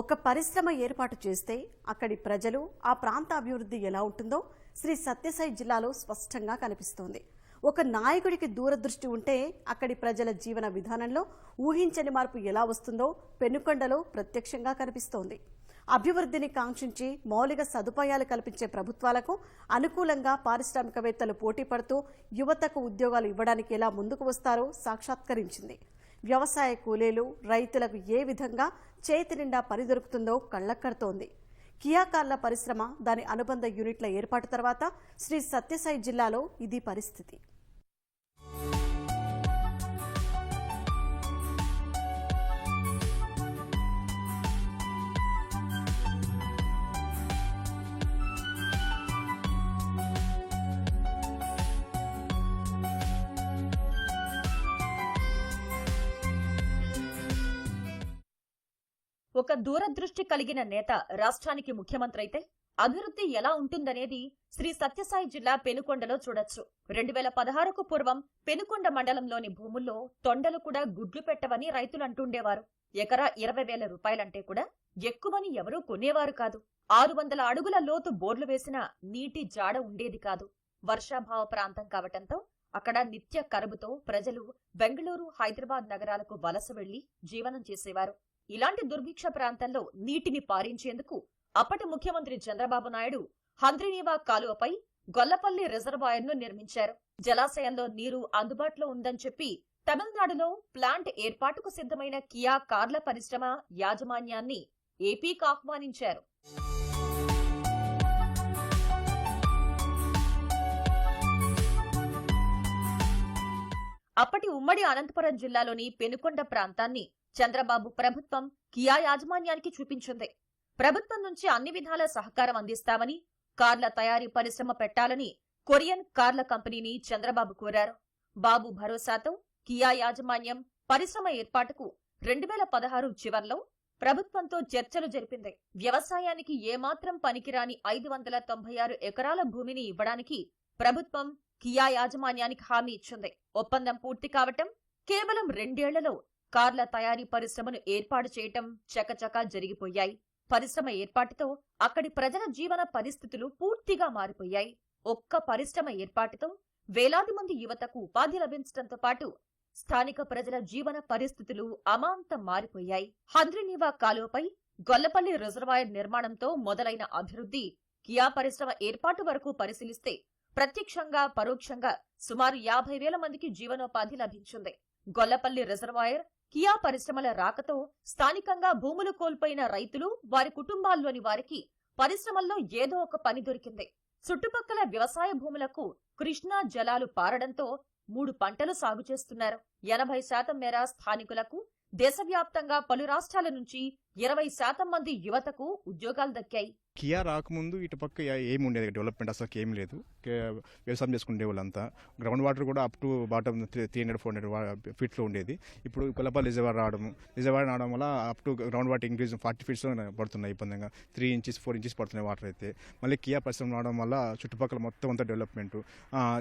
ఒక పరిశ్రమ ఏర్పాటు చేస్తే అక్కడి ప్రజలు ఆ ప్రాంత అభివృద్ధి ఎలా ఉంటుందో శ్రీ సత్యసాయి జిల్లాలో స్పష్టంగా కనిపిస్తోంది. ఒక నాయకుడికి దూరదృష్టి ఉంటే అక్కడి ప్రజల జీవన విధానంలో ఊహించని మార్పు ఎలా వస్తుందో పెనుకొండలో ప్రత్యక్షంగా కనిపిస్తోంది. అభివృద్ధిని కాంక్షించి మౌలిక సదుపాయాలు కల్పించే ప్రభుత్వాలకు అనుకూలంగా పారిశ్రామికవేత్తలు పోటీ పడుతూ యువతకు ఉద్యోగాలు ఇవ్వడానికి ఎలా ముందుకు వస్తారో సాక్షాత్కరించింది. వ్యవసాయ కూలీలు రైతులకు ఏ విధంగా చేతి నిండా పని దొరుకుతుందో కళ్ళక్కడుతోంది. కియా కార్ల పరిశ్రమ దాని అనుబంధ యూనిట్ల ఏర్పాటు తర్వాత శ్రీ సత్యసాయి జిల్లాలో ఇది పరిస్థితి. ఒక దూరదృష్టి కలిగిన నేత రాష్ట్రానికి ముఖ్యమంత్రి అయితే అభివృద్ధి ఎలా ఉంటుందనేది శ్రీ సత్యసాయి జిల్లా పెనుకొండలో చూడొచ్చు. రెండు వేల పదహారుకు పూర్వం పెనుకొండ మండలంలోని భూముల్లో తొండలు కూడా గుడ్లు పెట్టవని రైతులు అంటుండేవారు ఎకరా ఇరవై వేల రూపాయలంటే కూడా ఎక్కువని ఎవరూ కొనేవారు కాదు. ఆరు వందల అడుగుల లోతు బోర్లు వేసిన నీటి జాడ ఉండేది కాదు. వర్షాభావ ప్రాంతం కావటంతో అక్కడ నిత్య కరుబుతో ప్రజలు బెంగళూరు హైదరాబాద్ నగరాలకు వలస వెళ్ళి జీవనం చేసేవారు. ఇలాంటి దుర్భిక్ష ప్రాంతంలో నీటిని పారించేందుకు అప్పటి ముఖ్యమంత్రి చంద్రబాబు నాయుడు హంద్రినీవా కాలువపై గొల్లపల్లి రిజర్వాయర్ను నిర్మించారు. జలాశయంలో నీరు అందుబాటులో ఉందని చెప్పి తమిళనాడులో ప్లాంట్ ఏర్పాటుకు సిద్ధమైన కియా కార్ల పరిశ్రమ యాజమాన్యాన్ని ఏపీకి ఆహ్వానించారు. అప్పటి ఉమ్మడి అనంతపురం జిల్లాలోని పెనుకొండ ప్రాంతాన్ని చంద్రబాబు ప్రభుత్వం కియా యాజమాన్యానికి చూపించింది. ప్రభుత్వం నుంచి అన్ని విధాల సహకారం అందిస్తామని కార్ల తయారీ పరిశ్రమ పెట్టాలని కొరియన్ కార్ల కంపెనీని చంద్రబాబు కోరారు. బాబు భరోసాతో కియా యాజమాన్యం పరిశ్రమ ఏర్పాటుకు రెండు వేల పదహారు చివర్లో ప్రభుత్వంతో చర్చలు జరిపింది. వ్యవసాయానికి ఏమాత్రం పనికిరాని ఐదు వందల తొంభై ఆరు ఎకరాల భూమిని ఇవ్వడానికి ప్రభుత్వం కియా యాజమాన్యానికి హామీ ఇచ్చింది. ఒప్పందం పూర్తి కావటం కేవలం రెండేళ్ళలో కార్ల తయారీ పరిశ్రమను ఏర్పాటు చేయటం చకచకా జరిగిపోయాయి. పరిశ్రమ ఏర్పాటుతో అక్కడి ప్రజల జీవన పరిస్థితులు పూర్తిగా మారిపోయాయి. ఒక్క పరిశ్రమ ఏర్పాటుతో వేలాది మంది యువతకు ఉపాధి లభించడంతో పాటు స్థానిక ప్రజల జీవన పరిస్థితులు అమాంతం మారిపోయాయి. హంద్రినీవా కాలువపై గొల్లపల్లి రిజర్వాయర్ నిర్మాణంతో మొదలైన అభివృద్ధి కియా పరిశ్రమ ఏర్పాటు వరకు పరిశీలిస్తే ప్రత్యక్షంగా పరోక్షంగా సుమారు యాభై వేల మందికి జీవనోపాధి లభించింది. గొల్లపల్లి రిజర్వాయర్ కియా పరిశ్రమల రాకతో స్థానికంగా భూములు కోల్పోయిన రైతులు వారి కుటుంబాల్లోని వారికి పరిశ్రమల్లో ఏదో ఒక పని దొరికింది. చుట్టుపక్కల వ్యవసాయ భూములకు కృష్ణా జలాలు పారడంతో మూడు పంటలు సాగు చేస్తున్నారు. ఎనభై శాతం మేర స్థానికులకు దేశవ్యాప్తంగా పలు రాష్ట్రాల నుంచి ఇరవై శాతం మంది యువతకు ఉద్యోగాలు దక్కాయి. కియా రాకముందు ఇటు పక్క ఏమి ఉండేది డెవలప్మెంట్ అసలు ఏం లేదు. కే- వ్యవసాయం చేసుకునే వాళ్ళంతా. గ్రౌండ్ వాటర్ కూడా up to bottom three hundred four hundred ఫీట్లో ఉండేది. ఇప్పుడు కొలపల్లి రిజర్వాయర్ రావడం రిజర్వాయర్ రావడం వల్ల up to ground water increase forty feets పడుతున్నాయి ఇబ్బందిగా. త్రీ ఇంచెస్ ఫోర్ ఇంచెస్ పడుతున్నాయి వాటర్ అయితే. మళ్ళీ కియా పరిశ్రమ రావడం వల్ల చుట్టుపక్కల మొత్తం అంతా డెవలప్మెంట్.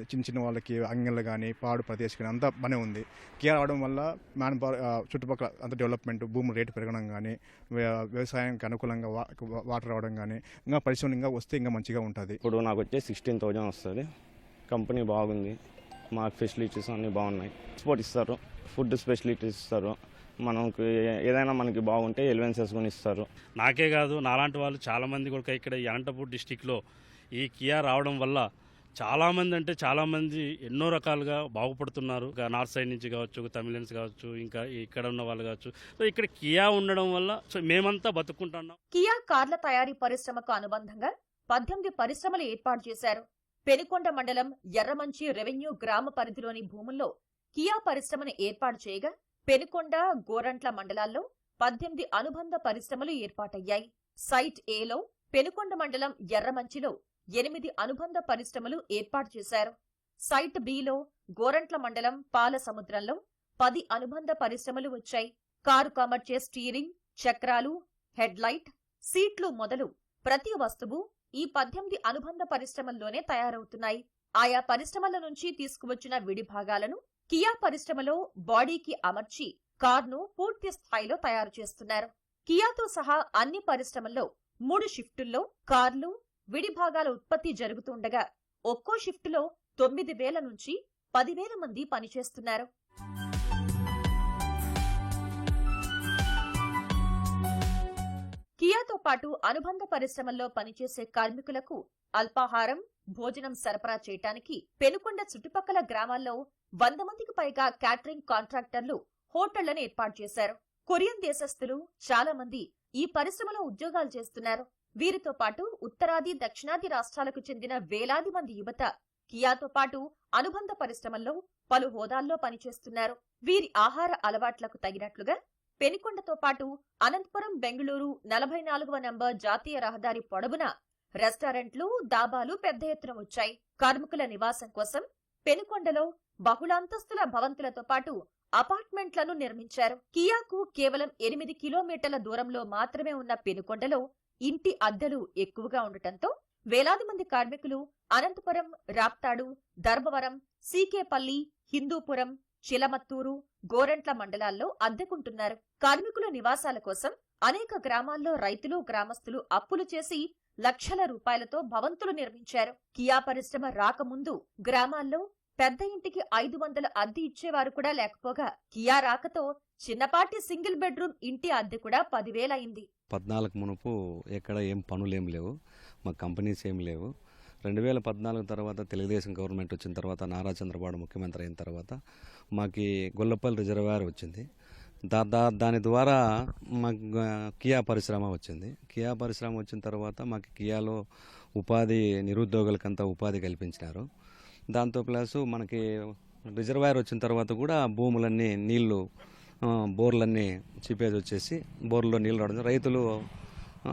చిన్న చిన్న వాళ్ళకి అంగళ్ళు కానీ పాడు ప్రదేశం కానీ అంతా బాగానే ఉంది. కియా రావడం వల్ల మ్యాన్ పవర్ చుట్టుపక్కల అంత డెవలప్మెంట్ భూమి రేటు పెరగడం కానీ వ్యవసాయానికి అనుకూలంగా వాటర్ రావడం కానీ ఇంకా పరిశ్రమ ఇంకా వస్తే ఇంకా మంచిగా ఉంటుంది. ఇప్పుడు నాకు వచ్చే సిక్స్టీన్ థౌజండ్ వస్తుంది. కంపెనీ బాగుంది. మాకు ఫెసిలిటీస్ అన్నీ బాగున్నాయి. ఎక్స్పోర్ట్ ఇస్తారు. ఫుడ్ ఫెసిలిటీస్ ఇస్తారు. మనకి ఏదైనా మనకి బాగుంటే ఎలివెన్సెస్ కూడా ఇస్తారు. నాకే కాదు నాలాంటి వాళ్ళు చాలామంది కూడా ఇక్కడ ఈ అనంతపూర్ డిస్టిక్లో ఈ కియా రావడం వల్ల చాలామంది అంటే చాలామంది ఎన్నో రకాలుగా బాగుపడుతున్నారు. ఇంకా నార్త్ సైడ్ నుంచి కావచ్చు తమిళన్స్ కావచ్చు ఇంకా ఇక్కడ ఉన్న వాళ్ళు కావచ్చు. సో ఇక్కడ కియా ఉండడం వల్ల సో మేమంతా బతుకుంటున్నాం. కియా కార్ల తయారీ పరిశ్రమకు అనుబంధంగా పద్దెనిమిది పరిశ్రమలు ఏర్పాటు చేశారు. పెనుకొండ మండలం ఎర్రమంచి రెవెన్యూ గ్రామ పరిధిలోని భూముల్లో కియా పరిశ్రమను ఏర్పాటు చేయగా పెనుకొండ గోరంట్ల మండలాల్లో పద్దెనిమిది అనుబంధ పరిశ్రమలు ఏర్పాటయ్యాయి. సైట్ ఏలో పెనుకొండ మండలం ఎర్రమంచిలో ఎనిమిది అనుబంధ పరిశ్రమలు ఏర్పాటు చేశారు. సైట్ బిలో గోరంట్ల మండలం పాల సముద్రంలో పది అనుబంధ పరిశ్రమలు వచ్చాయి. కారు కమర్చే స్టీరింగ్ చక్రాలు హెడ్ లైట్ సీట్లు మొదలు ప్రతి వస్తువు ఈ పద్దెనిమిది అనుబంధ పరిశ్రమల్లోనే తయారవుతున్నాయి. ఆయా పరిశ్రమల నుంచి తీసుకువచ్చిన విడి భాగాలను కియా పరిశ్రమలో బాడీకి అమర్చి కార్ను పూర్తి స్థాయిలో తయారు చేస్తున్నారు. కియాతో సహా అన్ని పరిశ్రమల్లో మూడు షిఫ్టుల్లో కార్లు విడి భాగాల ఉత్పత్తి జరుగుతుండగా ఒక్కో షిఫ్టులో తొమ్మిది వేల నుంచి పదివేల మంది పనిచేస్తున్నారు. కియాతో పాటు అనుబంధ పరిశ్రమల్లో పనిచేసే కార్మికులకు అల్పాహారం భోజనం సరఫరా చేయటానికి పెనుకొండ చుట్టుపక్కల గ్రామాల్లో వంద మందికి పైగా క్యాటరింగ్ కాంట్రాక్టర్లు హోటళ్ళను ఏర్పాటు చేశారు. కొరియన్ దేశస్థులు చాలా మంది ఈ పరిశ్రమలో ఉద్యోగాలు చేస్తున్నారు. వీరితో పాటు ఉత్తరాది దక్షిణాది రాష్ట్రాలకు చెందిన వేలాది మంది యువత కియాతో పాటు అనుబంధ పరిశ్రమల్లో పలు హోదాల్లో పనిచేస్తున్నారు. వీరి ఆహార అలవాట్లకు తగినట్లుగా పెనుకొండతో పాటు అనంతపురం బెంగళూరు నలభై నాలుగవ నంబర్ జాతీయ రహదారి పొడవున రెస్టారెంట్లు దాబాలు పెద్ద ఎత్తున వచ్చాయి. కార్మికుల నివాసం కోసం పెనుకొండలో బహుళాంతస్తుల భవంతులతో పాటు అపార్ట్మెంట్లను నిర్మించారు. కియాకు కేవలం ఎనిమిది కిలోమీటర్ల దూరంలో మాత్రమే ఉన్న పెనుకొండలో ఇంటి అద్దెలు ఎక్కువగా ఉండటంతో వేలాది మంది కార్మికులు అనంతపురం రాప్తాడు ధర్మవరం సీకేపల్లి హిందూపురం చిలమత్తూరు గోరంట్ల మండలాల్లో అద్దెకుంటున్నారు. కార్మికుల నివాసాల కోసం అనేక గ్రామాల్లో రైతులు గ్రామస్తులు అప్పులు చేసి లక్షల రూపాయలతో భవంతులు నిర్మించారు. కియా పరిశ్రమ రాకముందు గ్రామాల్లో పెద్ద ఇంటికి ఐదు వందల అద్దె ఇచ్చేవారు కూడా లేకపోగా కియా రాకతో చిన్నపాటి సింగిల్ బెడ్రూమ్ ఇంటి అద్దె కూడా పదివేలయింది. పద్నాలుగు మునుపు ఎక్కడ ఏం పనులు లేవు మా కంపెనీస్ ఏం లేవు. రెండు వేల పద్నాలుగు తర్వాత తెలుగుదేశం గవర్నమెంట్ వచ్చిన తర్వాత నారా చంద్రబాబు ముఖ్యమంత్రి అయిన తర్వాత మాకు గొల్లపల్లి రిజర్వాయర్ వచ్చింది. దా దా దాని ద్వారా మాకు కియా పరిశ్రమ వచ్చింది. కియా పరిశ్రమ వచ్చిన తర్వాత మాకు కియాలో ఉపాధి నిరుద్యోగులకంతా ఉపాధి కల్పించినారు. దాంతో ప్లస్ మనకి రిజర్వాయర్ వచ్చిన తర్వాత కూడా భూములన్నీ నీళ్ళు బోర్లన్నీ చిపేజ్ వచ్చేసి బోర్లో నీళ్ళు రావడం రైతులు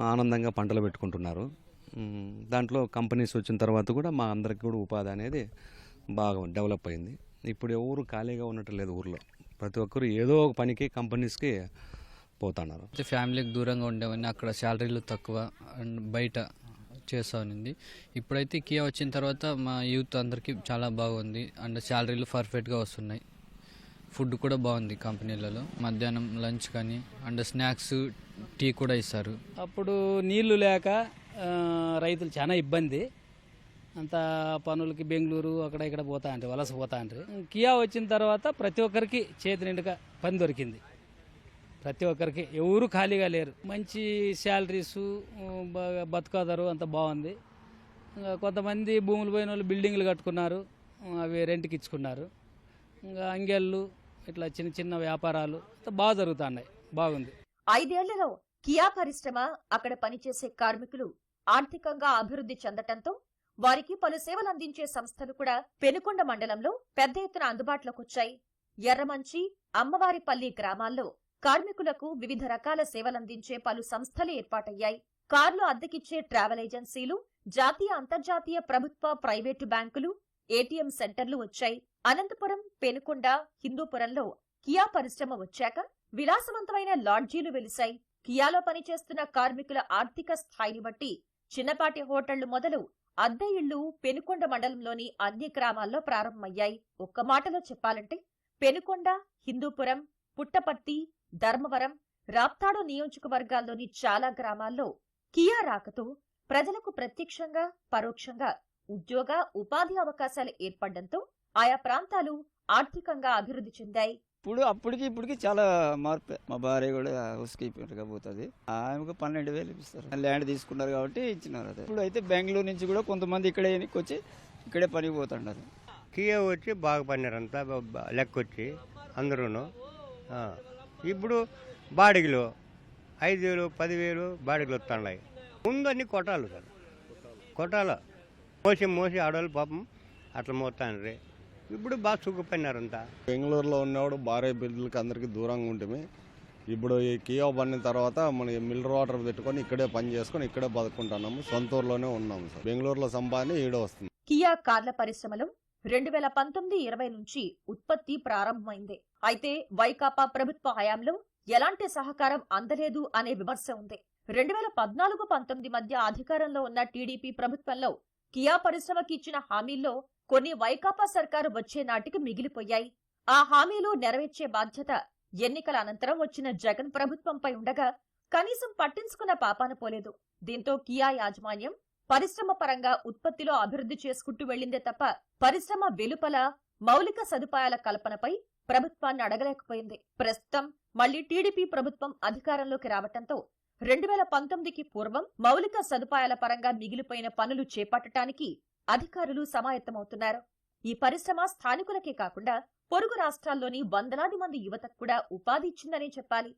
ఆనందంగా పంటలు పెట్టుకుంటున్నారు. దాంట్లో కంపెనీస్ వచ్చిన తర్వాత కూడా మా అందరికి కూడా ఉపాధి అనేది బాగా డెవలప్ అయింది. ఇప్పుడు ఎవరు ఖాళీగా ఉన్నట్టు లేదు ఊర్లో. ప్రతి ఒక్కరు ఏదో ఒక పనికి కంపెనీస్కి పోతున్నారు. ఫ్యామిలీకి దూరంగా ఉండేవాడిని అక్కడ శాలరీలు తక్కువ అండ్ బయట చేస్తూ ఉన్నింది ఇప్పుడైతే కియా వచ్చిన తర్వాత మా యూత్ అందరికీ చాలా బాగుంది. అండ్ శాలరీలు పర్ఫెక్ట్గా వస్తున్నాయి. ఫుడ్ కూడా బాగుంది కంపెనీలలో. మధ్యాహ్నం లంచ్ కానీ అండ్ స్నాక్స్ టీ కూడా ఇస్తారు. అప్పుడు నీళ్ళు లేక రైతులు చాలా ఇబ్బంది. అంత పనులకి బెంగళూరు అక్కడ ఇక్కడ పోతా అంటే వలస పోతా అంటే. కియా వచ్చిన తర్వాత ప్రతి ఒక్కరికి చేతి నిండుగా పని దొరికింది. ప్రతి ఒక్కరికి. ఎవరు ఖాళీగా లేరు. మంచి శాలరీస్ బాగా బతుకాదారు అంత బాగుంది. ఇంకా కొంతమంది భూములు పోయిన వాళ్ళు బిల్డింగ్లు కట్టుకున్నారు. అవి రెంట్కి ఇచ్చుకున్నారు. ఇంకా అంగెళ్ళు ఇట్లా చిన్న చిన్న వ్యాపారాలు బాగా జరుగుతున్నాయి. బాగుంది. ఐదేళ్ళలో కియా పరిశ్రమ అక్కడ పనిచేసే కార్మికులు ఆర్థికంగా అభివృద్ధి చెందటంతో వారికి పలు సేవలు అందించే సంస్థలు కూడా పెనుకొండ మండలంలో పెద్ద ఎత్తున అందుబాటులోకి వచ్చాయి ఎర్రమంచి అమ్మవారిపల్లి గ్రామాల్లో కార్మికులకు వివిధ రకాల సేవలందించే పలు సంస్థలు ఏర్పాటయ్యాయి. కార్లు అద్దెకిచ్చే ట్రావెల్ ఏజెన్సీలు జాతీయ అంతర్జాతీయ ప్రభుత్వ ప్రైవేటు బ్యాంకులు ఏటీఎం సెంటర్లు వచ్చాయి. అనంతపురం పెనుకొండ హిందూపురంలో కియా పరిశ్రమ వచ్చాక విలాసవంతమైన లాడ్జీలు వెలిశాయి. కియాలో పనిచేస్తున్న కార్మికుల ఆర్థిక స్థాయిని బట్టి చిన్నపాటి హోటళ్ళు మొదలు అద్దె ఇళ్ళు పెనుకొండ మండలంలోని అన్ని గ్రామాల్లో ప్రారంభమయ్యాయి. ఒక్క మాటలో చెప్పాలంటే పెనుకొండ హిందూపురం పుట్టపర్తి ధర్మవరం రాప్తాడు నియోజకవర్గాల్లోని చాలా గ్రామాల్లో కియా రాకతో ప్రజలకు ప్రత్యక్షంగా పరోక్షంగా ఉద్యోగ ఉపాధి అవకాశాలు ఏర్పడడంతో ఆయా ప్రాంతాలు ఆర్థికంగా అభివృద్ధి చెందాయి. ఇప్పుడు అప్పటికి ఇప్పటికి చాలా మార్పు. మా భార్య కూడా హౌస్ కీపర్గా పోతుంది ఆమెకు పన్నెండు వేలు ఇస్తారు ల్యాండ్ తీసుకున్నారు కాబట్టి ఇచ్చినారు అదే. ఇప్పుడు అయితే బెంగళూరు నుంచి కూడా కొంతమంది ఇక్కడే వచ్చి ఇక్కడే పనికి పోతుంటారు కియా వచ్చి బాగా పడినారు అంతా లెక్క వచ్చి అందరూను. ఆ. ఇప్పుడు బాడిగలు ఐదు వేలు పదివేలు బాడిగలు వస్తున్నాయి ముందు అన్ని కొట్టాలి కదా కొట్టాల మోసి మోసి ఆడవాళ్ళు పాపం అట్లా మోస్తాను ఇప్పుడు బాగా సుఖపడినారు అంతా బెంగళూరులో ఉన్నవాడు భార్య బిడ్డలకి అందరికీ దూరంగా ఉంటుంది ఇప్పుడు ఈ కియో పడిన తర్వాత మన మిల్లర్ వాటర్ పెట్టుకొని ఇక్కడే పని చేసుకొని ఇక్కడే బతుకుంటున్నాము. సొంత ఊర్లోనే ఉన్నాము సార్. బెంగళూరులో సంపాదన ఈడ వస్తుంది. కియా కార్ల పరిశ్రమలో రెండు వేల పంతొమ్మిది ఇరవై నుంచి ఉత్పత్తి ప్రారంభమైంది. అయితే వైకాపా ప్రభుత్వ హయాంలో ఎలాంటి సహకారం అందలేదు అనే విమర్శ ఉంది. రెండు వేల పద్నాలుగు పంతొమ్మిది మధ్య అధికారంలో ఉన్న టీడీపీ ప్రభుత్వంలో కియా పరిశ్రమకి ఇచ్చిన హామీల్లో కొన్ని వైకాపా సర్కారు వచ్చే నాటికి మిగిలిపోయాయి. ఆ హామీలు నెరవేర్చే బాధ్యత ఎన్నికల అనంతరం వచ్చిన జగన్ ప్రభుత్వంపై ఉండగా కనీసం పట్టించుకున్న పాపాన పోలేదు. దీంతో కియా యాజమాన్యం పరిశ్రమ పరంగా ఉత్పత్తిలో అభివృద్ధి చేసుకుంటూ వెళ్ళిందే తప్ప పరిశ్రమ వెలుపల మౌలిక సదుపాయాల కల్పనపై ప్రభుత్వాన్ని అడగలేకపోయింది. ప్రస్తుతం మళ్ళీ టీడీపీ ప్రభుత్వం అధికారంలోకి రావటంతో రెండు వేల పంతొమ్మిదికి పూర్వం మౌలిక సదుపాయాల పరంగా మిగిలిపోయిన పనులు చేపట్టడానికి అధికారులు సమాయత్తమవుతున్నారు. ఈ పరిశ్రమ స్థానికులకే కాకుండా పొరుగు రాష్ట్రాల్లోని వందలాది మంది యువతకు కూడా ఉపాధి ఇచ్చిందనే చెప్పాలి.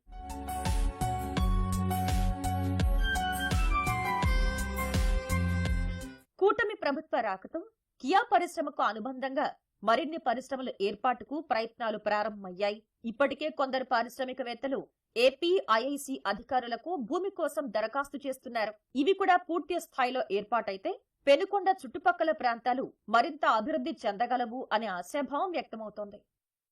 కూటమి ప్రభుత్వ రాకతో కియా పరిశ్రమకు అనుబంధంగా మరిన్ని పరిశ్రమల ఏర్పాటుకు ప్రయత్నాలు ప్రారంభమయ్యాయి. ఇప్పటికే కొందరు పారిశ్రామికవేత్తలు ఏపీ ఐఐసి అధికారులకు భూమి కోసం దరఖాస్తు చేస్తున్నారు. ఇవి కూడా పూర్తి స్థాయిలో ఏర్పాటైతే పెనుకొండ చుట్టుపక్కల ప్రాంతాలు మరింత అభివృద్ధి చెందగలవు అనే ఆశాభావం వ్యక్తమవుతోంది.